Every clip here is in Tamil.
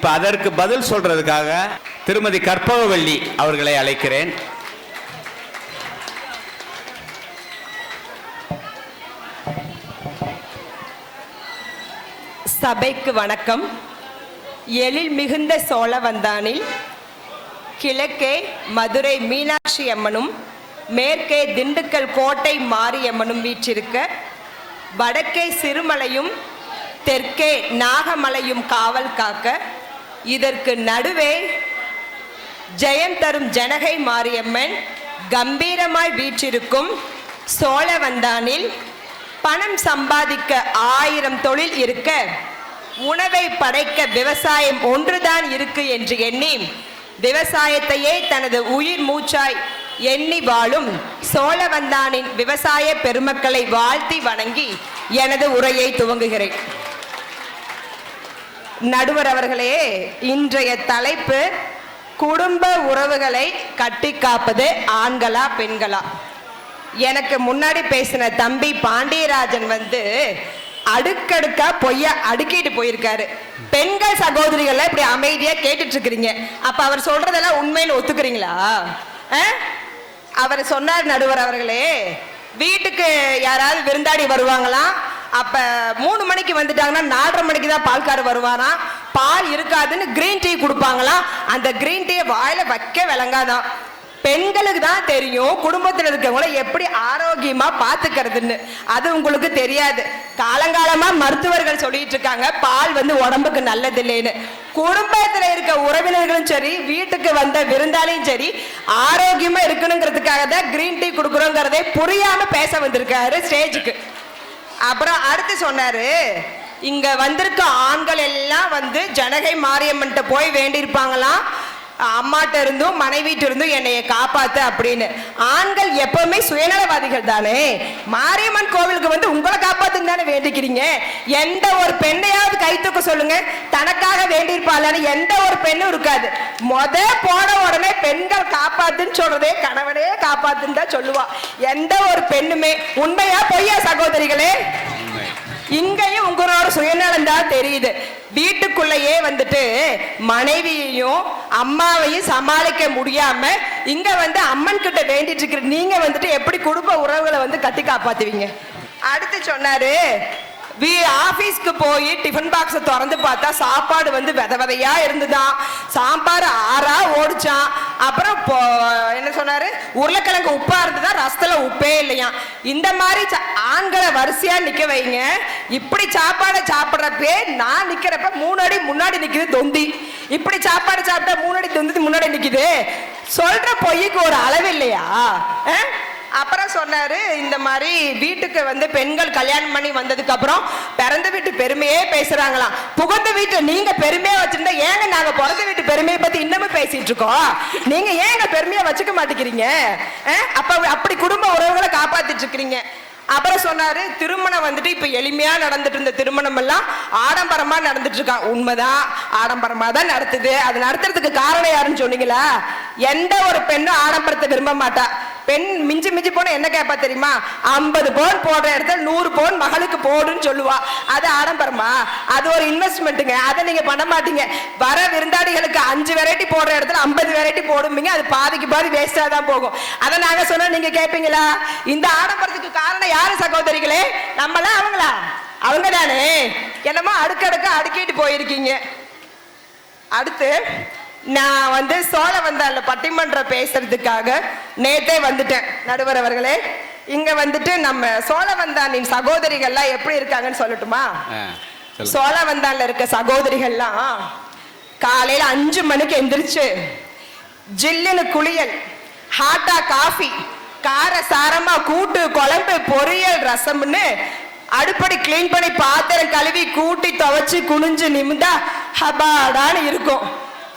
இப்ப அதற்கு பதில் சொல்றதுக்காக திருமதி கற்பகவள்ளி அவர்களை அழைக்கிறேன். சபைக்கு வணக்கம். எழில் மிகுந்த சோழவந்தானில் கிழக்கே மதுரை மீனாட்சி அம்மனும் மேற்கே திண்டுக்கல் கோட்டை மாரியம்மனும் வீற்றிருக்க வடக்கே சிறுமலையும் தெற்கே நாகமலையும் காவல் காக்க இதற்கு நடுவே ஜெயம் தரும் ஜனகை மாரியம்மன் கம்பீரமாய் வீற்றிருக்கும் சோழவந்தானில் பணம் சம்பாதிக்க ஆயிரம் தொழில் இருக்க உணவை படைக்க விவசாயம் ஒன்றுதான் இருக்கு என்று எண்ணி விவசாயத்தையே தனது உயிர் மூச்சாய் எண்ணி வாழும் சோழவந்தானின் விவசாய பெருமக்களை வாழ்த்தி வணங்கி எனது உரையை துவங்குகிறேன். நடுவர் அவர்களே இன்றைய தலைப்பு குடும்ப உறவுகளை கட்டி காப்பது ஆண்களா பெண்களா? எனக்கு முன்னாடி பேசின தம்பி பாண்டியராஜன் வந்து அடுக்கடுக்கா பொய்ய அடுக்கிட்டு போயிருக்காரு. பெண்கள் சகோதரிகளை இப்படி அமைதியா கேட்டுட்டு இருக்கிறீங்க அப்ப அவர் சொல்றதெல்லாம் உண்மைன்னு ஒத்துக்கிறீங்களா? அவர் சொன்னார் நடுவர் அவர்களே வீட்டுக்கு யாராவது விருந்தாடி வருவாங்களாம் அப்ப மூணு மணிக்கு வந்துட்டாங்கன்னா நாலரை மணிக்கு தான் பால்காரர் வருவாராம் பால் இருக்காதுன்னு கிரீன் டீ கொடுப்பாங்களாம் அந்த கிரீன் டீயை வாயில வைக்க விளங்காதான். பெண்களுக்கு தான் தெரியும் குடும்பத்தில் இருக்கவங்கள எப்படி ஆரோக்கியமா பாத்துக்கிறதுன்னு. அது உங்களுக்கு தெரியாது. காலங்காலமா மருத்துவர்கள் சொல்லிட்டு இருக்காங்க பால் வந்து உடம்புக்கு நல்லது இல்லைன்னு குடும்பத்தில் இருக்க உறவினர்களும் சரி வீட்டுக்கு வந்த விருந்தாளியும் சரி ஆரோக்கியமா இருக்கணுங்கிறதுக்காக தான் கிரீன் டீ கொடுக்குறோங்கிறதே புரியாம பேச வந்திருக்காரு ஸ்டேஜுக்கு அப்புறம் அடுத்து சொன்னாரு இங்க வந்திருக்க ஆண்கள் எல்லாம் வந்து ஜனகை மாரியம்மன்ட்ட போய் வேண்டியிருப்பாங்களாம். அம்மாட்ட இருந்தும் மனைவிட்டு இருந்தும் என்னைய காப்பாத்து அப்படின்னு. ஆண்கள் எப்பவுமே சுயநலவாதிகள் தானே? மாரியம்மன் கோவிலுக்கு வந்து உங்களை காப்பாத்துன்னு தானே வேண்டிக்கிறீங்க? எந்த ஒரு பெண்ணையாவது கை தூக்க சொல்லுங்க. தனக்காக வேண்டியிருப்பாளன்னு எந்த ஒரு பெண்ணும் இருக்காது. மொத போன உடனே பெண்கள் காப்பாத்துன்னு சொல்றதே கணவனே காப்பாத்துன்னு தான் சொல்லுவா. எந்த ஒரு பெண்ணுமே உண்மையா பொய்யா சகோதரிகளே? இங்கேயும் உங்களோட சுயநலம் தான் தெரியுது. வீட்டுக்குள்ளேயே வந்துட்டு மனைவியையும் அம்மாவையும் சமாளிக்க முடியாம இங்க வந்து அம்மன் கிட்ட வேண்டிட்டு இருக்கிற நீங்க வந்துட்டு எப்படி குடும்ப உறவுகளை வந்து கட்டி காப்பாத்துவீங்க? அடுத்து சொன்னாரு வீ ஆபீஸ்க்கு போய் டிஃபன் பாக்ஸை திறந்து பார்த்தா சாப்பாடு வந்து வித விதையா இருந்துதான் சாம்பார் ஆறா ஓடிச்சான் அப்புறம் என்ன சொன்னாரு? உருளைக்கிழங்கு உப்பா இருந்ததா? ரசத்துல உப்பே இல்லையா. இந்த மாதிரி சா- ஆண்களை வரிசையா நிக்க வைங்க. இப்படி சாப்பாடை சாப்பிட்றப்பே நான் நிக்கிறப்ப மூணு அடி முன்னாடி நிக்குது தொந்தி. இப்படி சாப்பாடு சாப்பிட்டா மூணு அடி தொந்தி முன்னாடி நிக்குது. சொல்ற பொய்க்கு ஒரு அளவு இல்லையா? அஹ்? அப்புறம் சொன்னாரு இந்த மாதிரி வீட்டுக்கு வந்து பெண்கள் கல்யாணம் பண்ணி வந்ததுக்கு அப்புறம் பிறந்த வீட்டு பெருமையே பேசுறாங்களாம். புகுந்த வீட்டை நீங்க பெருமையா வச்சிருந்தா ஏங்க நாங்க பிறந்த வீட்டு பெருமையை பத்தி இன்னமும் பேசிட்டு இருக்கோம்? நீங்க ஏங்க பெருமையா வச்சுக்க மாட்டேங்கிறீங்க? அஹ்? அப்ப அப்படி குடும்ப உறவுகளை காப்பாத்திட்டு இருக்கிறீங்க. அப்புறம் சொன்னாரு திருமணம் வந்துட்டு இப்ப எளிமையா நடந்துட்டு இருந்த திருமணம் எல்லாம் ஆடம்பரமா நடந்துட்டு இருக்கான் உண்மைதான் ஆடம்பரமா தான் நடத்துது. அது நடத்துறதுக்கு காரணம் யாருன்னு சொன்னீங்களா? எந்த ஒரு பெண்ணும் ஆடம்பரத்தை விரும்ப மாட்டா. பெண் மிஞ்சி மிஞ்சி போன என்ன கேட்பா தெரியுமா? ஐம்பது பவுன் போடுற இடத்துல நூறு பவுன் மகளுக்கு போடுன்னு சொல்லுவா. அது ஆடம்பரமா? அது ஒரு இன்வெஸ்ட்மெண்ட்டுங்க அதை நீங்க பண்ண மாட்டீங்க. வர விருந்தாளிகளுக்கு அஞ்சு வெரைட்டி போடுற இடத்துல ஐம்பது வெரைட்டி போடும்பீங்க. அது பாதிக்கு பாதி வேஸ்டா தான் போகும். அதை நாங்க சொன்னா நீங்க கேட்பீங்களா இந்த ஆடம்பரத்துக்கு காரணம் யாரு சகோதரிகளே? நம்மளா அவங்களா? அவங்க தானே என்னமோ அடுக்கடுக்க அடுக்கிட்டு போயிருக்கீங்க. அடுத்து நான் வந்து சோழ வந்தால பட்டிமன்றம் பேசுறதுக்காக நேத்தே வந்துட்டேன் நடுவர் அவர்களே. இங்க வந்துட்டு நம்ம சோழவந்தானின் சகோதரிகள்லாம் எப்படி இருக்காங்கன்னு சொல்லட்டுமா? சொல்லுங்க. சோழவந்தான்ல இருக்க சகோதரிகள்லாம் காலையில அஞ்சு மணிக்கு எந்திரிச்சு ஜில்லுன்னு குளியல் ஹாட்டா காஃபி கார சாரமா கூட்டு குழம்பு பொரியல் ரசம்னு அடுப்படி க்ளீன் பண்ணி பாத்திரம் கழுவி கூட்டி துவைச்சு குனிஞ்சு நிமிந்தா ஹபாடான்னு இருக்கும்.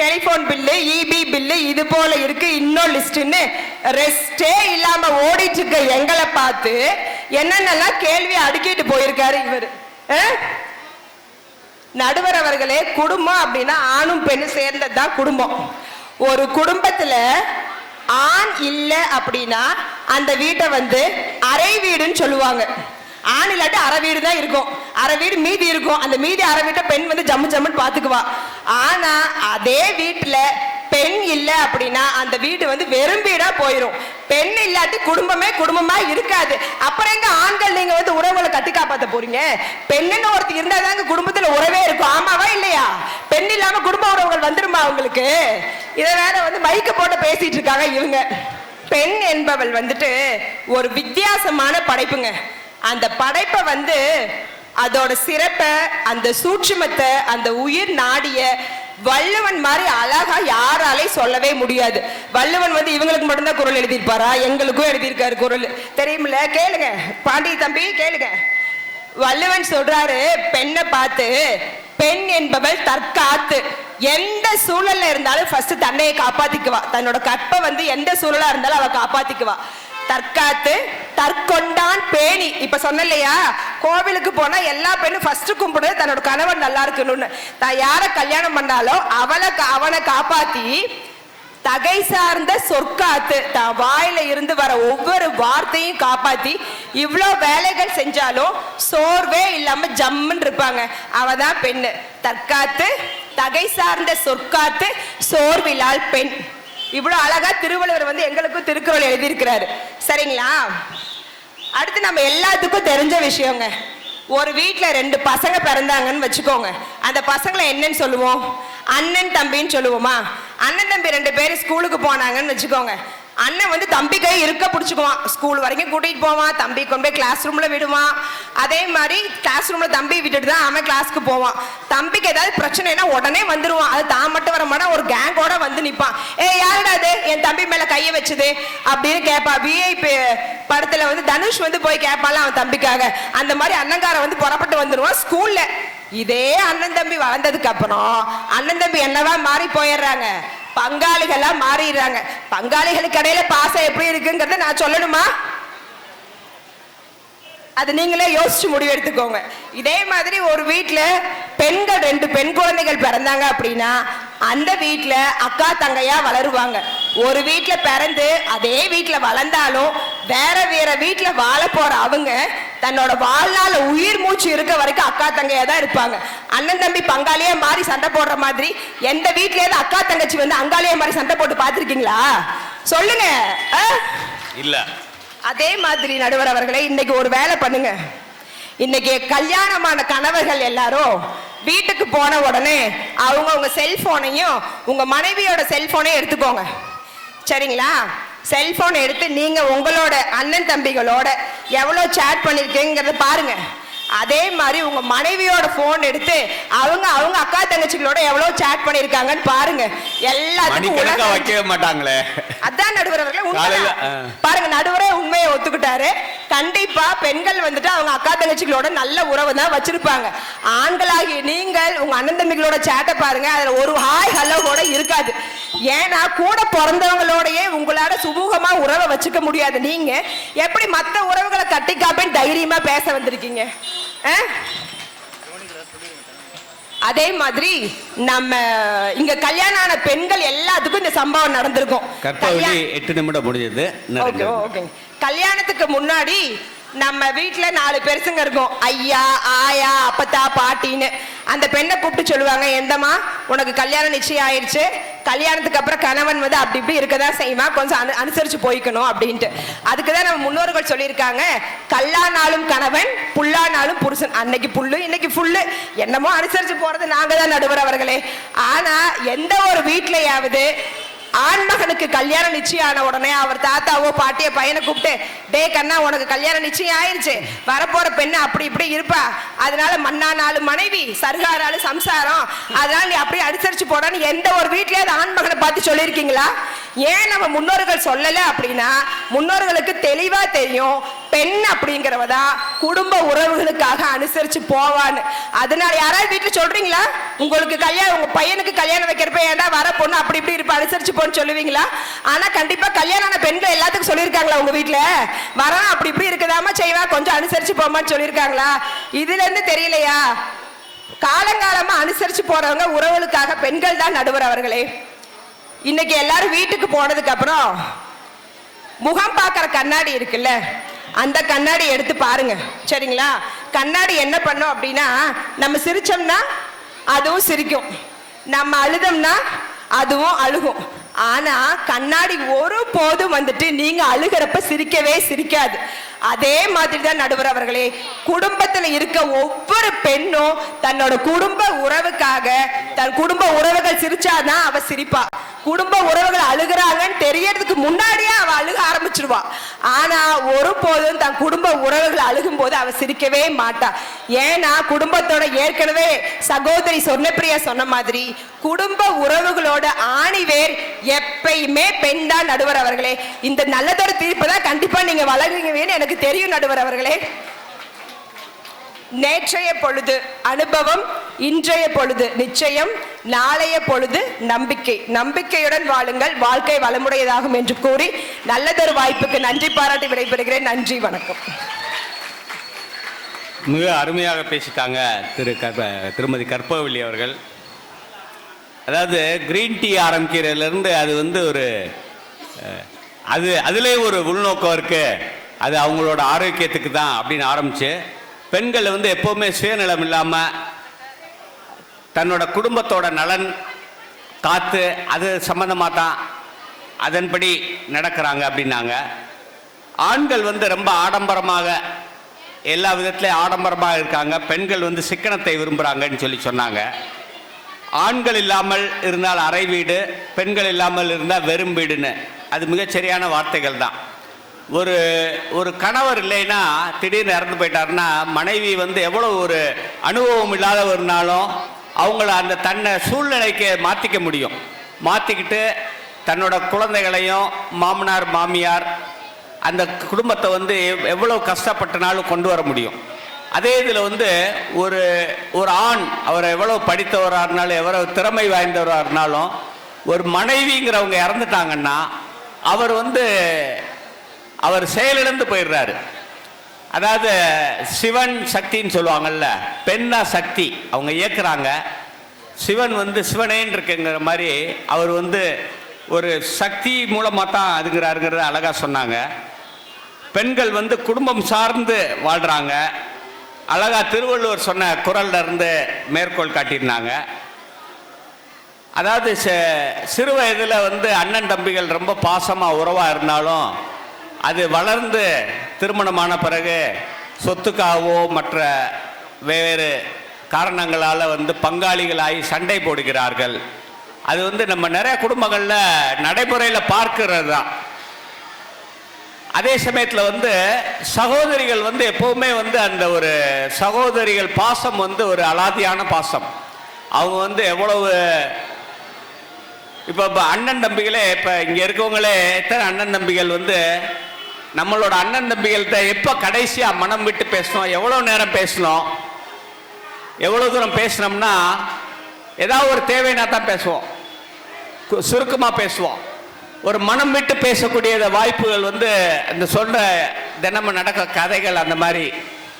டெலிஃபோன் பில்லு இபி பில்லு இது போல இருக்கு. இன்னும் லிஸ்ட்னு ரெஸ்டே இல்லாம ஓடிட்டு இருக்க எங்களை பார்த்து என்னென்னலாம் கேள்வி அடுக்கிட்டு போயிருக்காரு இவர். நடுவர் அவர்களே குடும்பம் அப்படின்னா ஆணும் பெண்ணும் சேர்ந்தது தான் குடும்பம். ஒரு குடும்பத்துல ஆண் இல்லை அப்படின்னா அந்த வீட்டை வந்து அறை வீடுன்னு சொல்லுவாங்க. ஆண் இல்லாட்டி அரை வீடு தான் இருக்கும். அரை வீடு மீதி இருக்கும். அந்த மீதி அரை வீட்டை பெண் வந்து ஜம்மு ஜம்முன்னு பாத்துக்குவா ஆனா அதே வீட்டுல பெண் இல்ல அப்படின்னா அந்த வீடு வந்து வெறும் வீடா போயிடும் பெண் இல்லாட்டி குடும்பமே குடும்பமா இருக்காது. அப்புறம் எங்க ஆண்கள் நீங்க வந்து உறவுகளை கட்டி காப்பாத்த போறீங்க? பெண்ணுன்னு ஒருத்தர் இருந்தாதாங்க குடும்பத்துல உறவே இருக்கும். ஆமாவா இல்லையா? பெண் இல்லாம குடும்ப உறவுகள் வந்துருமா அவங்களுக்கு இதை வேற வந்து மைக்க போட்டு பேசிட்டு இருக்காங்க இவங்க. பெண் என்பவள் வந்துட்டு ஒரு வித்தியாசமான படைப்புங்க. அந்த படைப்பை வந்து அதோட சிறப்பை அந்த சூட்சுமத்தை அந்த உயிர் நாடிய வள்ளுவன் மாதிரி அழகா யாராலே சொல்லவே முடியாது. வள்ளுவன் வந்து இவங்களுக்கு மட்டும்தான் குரல் எழுதியிருப்பாரா? எங்களுக்கும் எழுதியிருக்காரு குரல். தெரியுமில்ல? கேளுங்க. பாண்டி தம்பி கேளுங்க. வள்ளுவன் சொல்றாரு பெண்ணை பார்த்து பெண் என்பவள் தற்காத்து. எந்த சூழல்ல இருந்தாலும் ஃபர்ஸ்ட் தன்னையை காப்பாத்திக்குவா. தன்னோட கற்பை வந்து எந்த சூழலா இருந்தாலும் அவ காப்பாத்திக்குவா. தற்காத்து தற்கொண்டான் பேணி. இப்ப சொன்ன இல்லையா கோவிலுக்கு போனா எல்லா பெண்ணும் ஃபர்ஸ்ட் கும்பிடுறது தன்னோட கணவன் நல்லா இருக்கணும்னு. தான் யார கல்யாணம் பண்ணாலும் அவளை கா- அவனை காப்பாத்தி தகை சார்ந்த சொற்காத்து தான் வாயில இருந்து வர ஒவ்வொரு வார்த்தையும் காப்பாத்தி இவ்வளோ வேலைகள் செஞ்சாலும் சோர்வே இல்லாம ஜம்முன்னு இருப்பாங்க. அவ தான் பெண்ணு. தற்காத்து தகை சார்ந்த சொற்காத்து சோர்விலால் பெண். இவ்வளோ அழகா திருவள்ளுவர் வந்து எங்களுக்கும் திருக்குறள் எழுதியிருக்கிறாரு. சரிங்களா? அடுத்து நம்ம எல்லாத்துக்கும் தெரிஞ்ச விஷயங்க. ஒரு வீட்டில் ரெண்டு பசங்க பிறந்தாங்கன்னு வச்சுக்கோங்க. அந்த பசங்களை என்னன்னு சொல்லுவோம்? அண்ணன் தம்பின்னு சொல்லுவோமா? அண்ணன் தம்பி ரெண்டு பேரும் ஸ்கூலுக்கு போனாங்கன்னு வச்சுக்கோங்க. அண்ணன் வந்து தம்பி கை இருக்க பிடிச்சுக்குவான். ஸ்கூல் வரைக்கும் கூட்டிகிட்டு போவான் தம்பி கொண்டு போய் கிளாஸ் ரூமில் விடுவான். அதே மாதிரி கிளாஸ் ரூமில் தம்பி விட்டுட்டு தான் அவன் கிளாஸ்க்கு போவான். தம்பிக்கு ஏதாவது பிரச்சனைனா உடனே வந்துடுவான் அது தான் மட்டும் வர மாட்டான் ஒரு கேங்கோட வந்து நிற்பான் ஏ யாருடா அது என் தம்பி மேலே கையை வச்சது. அப்படின்னு கேட்பா விஐபி படத்தில் வந்து தனுஷ் வந்து போய் கேட்பான்ல அவன் தம்பிக்காக. அந்த மாதிரி அண்ணங்கார வந்து புறப்பட்டு வந்துடுவான் ஸ்கூலில் இதே அண்ணன் தம்பி வளர்ந்ததுக்கு அப்புறம் அண்ணன் தம்பி என்னவா மாறி போயிடுறாங்க? பங்காளிகளா மாறிடுறாங்க. பங்காளிகளுக்கு இடையில பாசம் எப்படி இருக்குங்கிறத நான் சொல்லணுமா? அது நீங்களே யோசிச்சு முடிவு எடுத்துக்கோங்க. இதே மாதிரி ஒரு வீட்டில் பெண்கள் ரெண்டு பெண் குழந்தைகள் பிறந்தாங்க அப்படின்னா அந்த வீட்டில் அக்கா தங்கையா வளருவாங்க. ஒரு வீட்டில் பிறந்து அதே வீட்டில் வளர்ந்தாலும் வேற வேற வீட்டில் வாழ போற அவங்க தன்னோட வாழ்நாள் உயிர் மூச்சு இருக்க வரைக்கும் அக்கா தங்கையா தான் இருப்பாங்க. அண்ணன் தம்பி பங்காளியா மாறி சண்டை போடுற மாதிரி எந்த வீட்லயாவது அக்கா தங்கச்சி வந்து அங்காளியா மாதிரி சண்டை போட்டு பார்த்திருக்கீங்களா? சொல்லுங்க? இல்ல. அதே மாதிரி நடுவர் அவர்களே இன்னைக்கு ஒரு வேலை பண்ணுங்க. இன்னைக்கு கல்யாணமான கணவர்கள் எல்லாரும் வீட்டுக்கு போன உடனே அவங்க உங்க செல்போனையும் உங்க மனைவியோட செல்போனையும் எடுத்துக்கோங்க. சரிங்களா? செல்போன் எடுத்து நீங்க உங்களோட அண்ணன் தம்பிகளோட எவ்வளவு சேட் பண்ணிருக்கீங்கிறத பாருங்க. அதே மாதிரி உங்க மனைவியோட போன் எடுத்து அவங்க அவங்க அக்கா தங்கச்சிகளோட எவ்வளவு சேட் பண்ணிருக்காங்கன்னு பாருங்க. எல்லாத்துக்கும் வைக்கவே மாட்டாங்களே. அதான் நடுவர். பாருங்க நடுவரே உண்மையை ஒத்துக்கிட்டாரு. கண்டிப்பா பெண்கள் வந்துட்டு அவங்க அக்கா தங்கச்சிகளோட நல்ல உறவு தான் வச்சிருப்பாங்க. ஆண்களாகி நீங்கள் உங்க அண்ணன் தம்பிகளோட சேட்டை பாருங்க. அதுல ஒரு ஹாய் ஹலோ கூட இருக்காது. ஏன்னா கூட பிறந்தவங்களோடயே உங்களால சுமூகமா உறவை வச்சுக்க முடியாது. நீங்க எப்படி மற்ற உறவுகளை கட்டிக்காப்பேன்னு தைரியமா பேச வந்திருக்கீங்க? ஆ? அதே மாதிரி நம்ம இங்க கல்யாணம் ஆன பெண்கள் எல்லாத்துக்கும் இந்த சம்பவம் நடந்திருக்கும். கற்பவழி எட்டு நிமிடம் முடிஞ்சது. கல்யாணத்துக்கு முன்னாடி நம்ம வீட்ல நாலு பெருசுங்க இருக்கும். ஐயா ஆயா அப்பத்தா பாட்டின்னு. அந்த பெண்ணை கூப்பிட்டு சொல்லுவாங்க எந்தம்மா உனக்கு கல்யாணம் நிச்சயம் ஆயிடுச்சு. கல்யாணத்துக்கு அப்புறம் கணவன் வந்து அப்படி இப்படி இருக்கதான் செய்வான் கொஞ்சம் அனு அனுசரிச்சு போய்க்கணும் அப்படின்ட்டு. அதுக்கு தான் நம்ம முன்னோர்கள் சொல்லியிருக்காங்க கல்லானாலும் கணவன் புல்லானாலும் புருஷன். அன்னைக்கு புல்லு இன்னைக்கு புல்லு என்னமோ அனுசரிச்சு போறது நாங்க தான் நடுவர் அவர்களே. ஆனா எந்த ஒரு வீட்லயாவது ஆண்மகனுக்கு கல்யாணம் நிச்சயம் ஆன உடனே அவர் தாத்தாவோ பாட்டியோ பையனை கூப்பிட்டு டே கண்ணா உனக்கு கல்யாணம் நிச்சயம் ஆயிருச்சு. வரப்போற பெண்ணு அப்படி இப்படி இருப்பா. அதனால மண்ணானாலு மனைவி சருகாராலு சம்சாரம். அதனால நீ அப்படியே அனுசரிச்சு போடான்னு எந்த ஒரு வீட்லயாவது ஆண்மகனை பார்த்து சொல்லியிருக்கீங்களா? ஏன் நம்ம முன்னோர்கள் சொல்லல அப்படின்னா முன்னோர்களுக்கு தெளிவா தெரியும் பெண் அப்படிங்கிறவ தான் குடும்ப உறவுகளுக்காக அனுசரிச்சு போவான்னு. அதனால யாராவது வீட்டுல சொல்றீங்களா? உங்களுக்கு கல்யாணம் உங்க பையனுக்கு கல்யாணம் வைக்கிறப்ப ஏன்டா வர பொண்ணு அப்படி இப்படி இருப்ப அனுசரிச்சு போன்னு சொல்லுவீங்களா? ஆனா கண்டிப்பா கல்யாணம் ஆன பெண்கள் எல்லாத்துக்கும் சொல்லியிருக்காங்களா உங்க வீட்டுல வரான் அப்படி இப்படி இருக்குதாமா செய்வா கொஞ்சம் அனுசரிச்சு போமான்னு சொல்லியிருக்காங்களா? இதுல இருந்து தெரியலையா? காலங்காலமா அனுசரிச்சு போறவங்க உறவுகளுக்காக பெண்கள் தான் நடுவர் அவர்களே. இன்னைக்கு எல்லாரும் வீட்டுக்கு போனதுக்கு அப்புறம் முகம் பார்க்குற கண்ணாடி இருக்குல்ல அந்த கண்ணாடி எடுத்து பாருங்க. சரிங்களா? கண்ணாடி என்ன பண்ணும் அப்படின்னா நம்ம சிரிச்சோம்னா அதுவும் சிரிக்கும். நம்ம அழுதோம்னா அதுவும் அழுகும். ஆனா கண்ணாடி ஒரு போதும் வந்துட்டு நீங்க அழுகிறப்ப சிரிக்கவே சிரிக்காது. அதே மாதிரி தான் நடுவர் அவர்களே குடும்பத்துல இருக்க ஒவ்வொரு பெண்ணும் தன்னோட குடும்ப உறவுக்காக தன் குடும்ப உறவுகள் சிரிச்சாதான் அவ சிரிப்பா. குடும்ப உறவுகள் அழுகிறாங்கன்னு தெரியறதுக்கு முன்னாடியே அவ அழுக ஆரம்பிச்சிருவா. ஆனா ஒருபோதும் தன் குடும்ப உறவுகள் அழுகும் போது அவ சிரிக்கவே மாட்டா. ஏன்னா குடும்பத்தோட ஏற்கனவே சகோதரி சொன்னப்பிரியா சொன்ன மாதிரி குடும்ப உறவுகளோட ஆணிவேர் எப்பயுமே பெண் தான் நடுவர் அவர்களே. இந்த நல்லதொரு தீர்ப்பு தான் கண்டிப்பா நீங்க வழங்குவீங்கன்னு எனக்கு எனக்கு தெரியும் நடுவர் அவர்களே. நேற்றைய பொழுது அனுபவம் இன்றைய பொழுது நிச்சயம் நாளைய பொழுது நம்பிக்கை. நம்பிக்கையுடன் வாழுங்கள் வாழ்க்கை வளமுடையதாகும் என்று கூறி நல்லதொரு வாய்ப்புக்கு நன்றி பாராட்டி விடைபெறுகிறேன். நன்றி வணக்கம். மிக அருமையாக பேசிட்டாங்க திரு கற்ப திருமதி கற்பகவல்லி அவர்கள். அதாவது கிரீன் டீ ஆரம்பிக்கிறதுலேருந்து அது வந்து ஒரு அது அதிலே ஒரு உள்நோக்கம் இருக்குது அது அவங்களோட ஆரோக்கியத்துக்கு தான் அப்படின்னு ஆரம்பிச்சு பெண்கள் வந்து எப்போவுமே சுயநலம் இல்லாமல் தன்னோட குடும்பத்தோட நலன் காத்து அது சம்மந்தமாக தான் அதன்படி நடக்கிறாங்க அப்படின்னாங்க. ஆண்கள் வந்து ரொம்ப ஆடம்பரமாக எல்லா விதத்துலேயும் ஆடம்பரமாக இருக்காங்க. பெண்கள் வந்து சிக்கனத்தை விரும்புகிறாங்கன்னு சொல்லி சொன்னாங்க. ஆண்கள் இல்லாமல் இருந்தால் அறை வீடு பெண்கள் இல்லாமல் இருந்தால் வெறும் வீடுன்னு. அது மிகச்சரியான வார்த்தைகள் தான். ஒரு ஒரு கணவர் இல்லைன்னா திடீர்னு இறந்து போயிட்டாருன்னா மனைவி வந்து எவ்வளோ ஒரு அனுபவம் இல்லாதவர்னாலும் அவங்கள அந்த தன்னை சூழ்நிலைக்கு மாற்றிக்க முடியும். மாற்றிக்கிட்டு தன்னோட குழந்தைகளையும் மாமனார் மாமியார் அந்த குடும்பத்தை வந்து எவ்வளோ கஷ்டப்பட்டனாலும் கொண்டு வர முடியும். அதே இதில் வந்து ஒரு ஒரு ஆண் அவர் எவ்வளோ படித்தவராக இருந்தாலும் எவ்வளோ திறமை வாய்ந்தவராக இருந்தாலும் ஒரு மனைவிங்கிறவங்க இறந்துட்டாங்கன்னா அவர் வந்து அவர் செயலிழந்து போயிடுறாரு. அதாவது சிவன் சக்தின்னு சொல்லுவாங்கல்ல பெண்ணா சக்தி அவங்க இயக்குறாங்க. சிவன் வந்து சிவனேன்னு இருக்குங்கிற மாதிரி அவர் வந்து ஒரு சக்தி மூலமாக தான் அதுங்கிறாருங்கிறத அழகாக சொன்னாங்க. பெண்கள் வந்து குடும்பம் சார்ந்து வாழ்கிறாங்க அழகா திருவள்ளுவர் சொன்ன குரல்ல இருந்து மேற்கோள் காட்டியிருந்தாங்க. அதாவது சிறு வயதில் வந்து அண்ணன் தம்பிகள் ரொம்ப பாசமாக உறவாக இருந்தாலும் அது வளர்ந்து திருமணமான பிறகு சொத்துக்காகவோ மற்ற வேறு காரணங்களால் வந்து பங்காளிகளாகி சண்டை போடுகிறார்கள். அது வந்து நம்ம நிறைய குடும்பங்களில் நடைமுறையில் பார்க்கிறது தான். அதே சமயத்தில் வந்து சகோதரிகள் வந்து எப்பவுமே வந்து அந்த ஒரு சகோதரிகள் பாசம் வந்து ஒரு அலாதியான பாசம். அவங்க வந்து எவ்வளவு இப்போ இப்போ அண்ணன் தம்பிகளே இப்போ இங்கே இருக்கவங்களே எத்தனை அண்ணன் தம்பிகள் வந்து நம்மளோட அண்ணன் தம்பிகள்கிட்ட எப்போ கடைசியாக மனம் விட்டு பேசணும் எவ்வளோ நேரம் பேசணும் எவ்வளோ தூரம் பேசினோம்னா ஏதாவது ஒரு தேவைனா தான் பேசுவோம். சுருக்கமாக பேசுவோம். ஒரு மனம் விட்டு பேசக்கூடிய வாய்ப்புகள் வந்து இந்த சொன்ன தினமும் நடக்க கதைகள் அந்த மாதிரி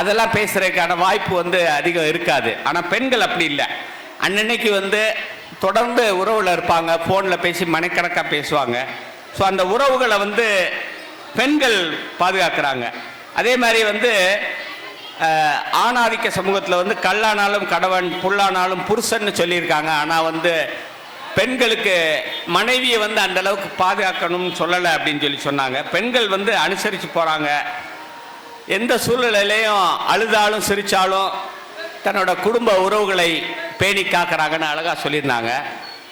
அதெல்லாம் பேசுகிறதுக்கான வாய்ப்பு வந்து அதிகம் இருக்காது. ஆனால் பெண்கள் அப்படி இல்லை. அன்னன்னைக்கு வந்து தொடர்ந்து உறவில் இருப்பாங்க. ஃபோனில் பேசி மணிக்கணக்காக பேசுவாங்க. ஸோ அந்த உறவுகளை வந்து பெண்கள் பாதுகாக்கிறாங்க. அதே மாதிரி வந்து ஆணாதிக்க சமூகத்தில் வந்து கல்லானாலும் கணவன் புல்லானாலும் புருஷன்னு சொல்லியிருக்காங்க. ஆனால் வந்து பெண்களுக்கு மனைவியை வந்து அந்த அளவுக்கு பாதுகாக்கணும்னு சொல்லலை அப்படின்னு சொல்லி சொன்னாங்க. பெண்கள் வந்து அனுசரித்து போகிறாங்க எந்த சூழ்நிலையிலையும் அழுதாலும் சிரித்தாலும் தன்னோட குடும்ப உறவுகளை பேணி காக்கிறாங்கன்னு அழகாக சொல்லியிருந்தாங்க.